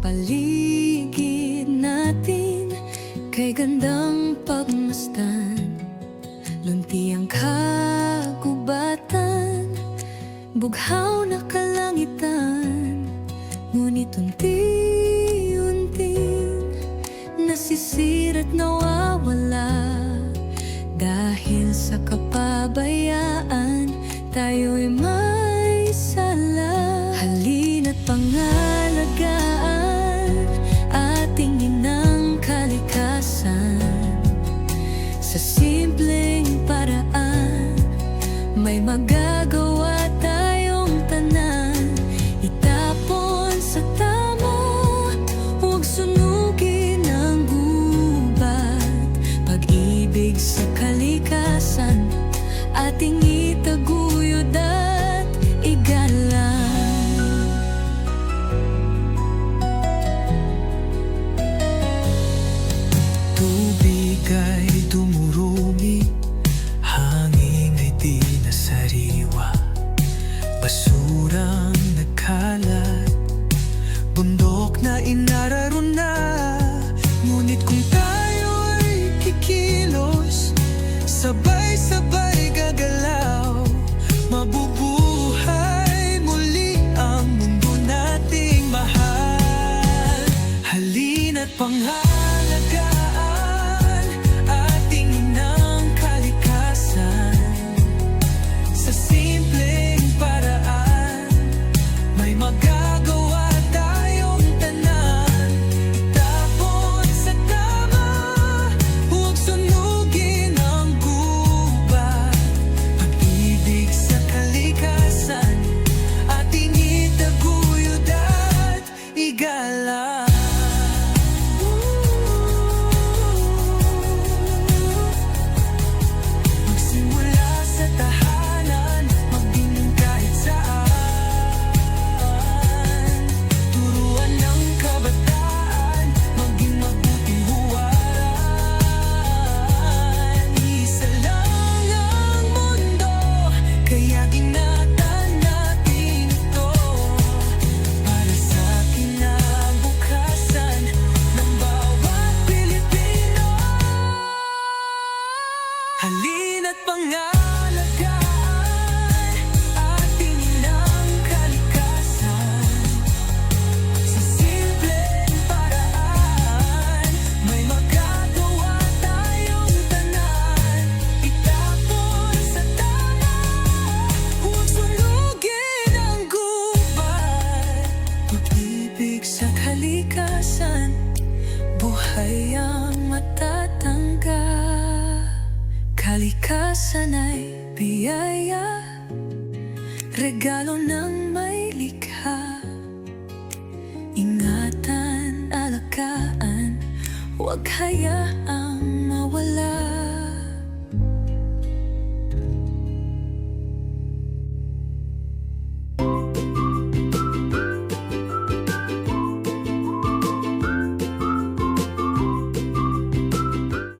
paligid natin. Kay gandang pagmastan Lunti ang kagubatan. Bughaw na kalangitan Ngunit unti-unting Nasisira't nawawala. Dahil sa kapabayaan Tayo'y ma- May magagawa tayong tanan. Itapon Huwag sunugin ang gubat. Pag-ibig sa kalikasan Ating Bundok na inararo na. Ngunit kung tayo ay kikilos Sabay-sabay Halina't pangalagaan Ating inang kalikasan. Sa paraan May magagawa tayong tanan. Itapon sa tama Huwag sunugin ang gubat. Pag-ibig sa kalikasan Buhay ang matatangga Kalikasan ay biyaya. Regalo ng may likha. Ingatan, alagaan Huwag mawala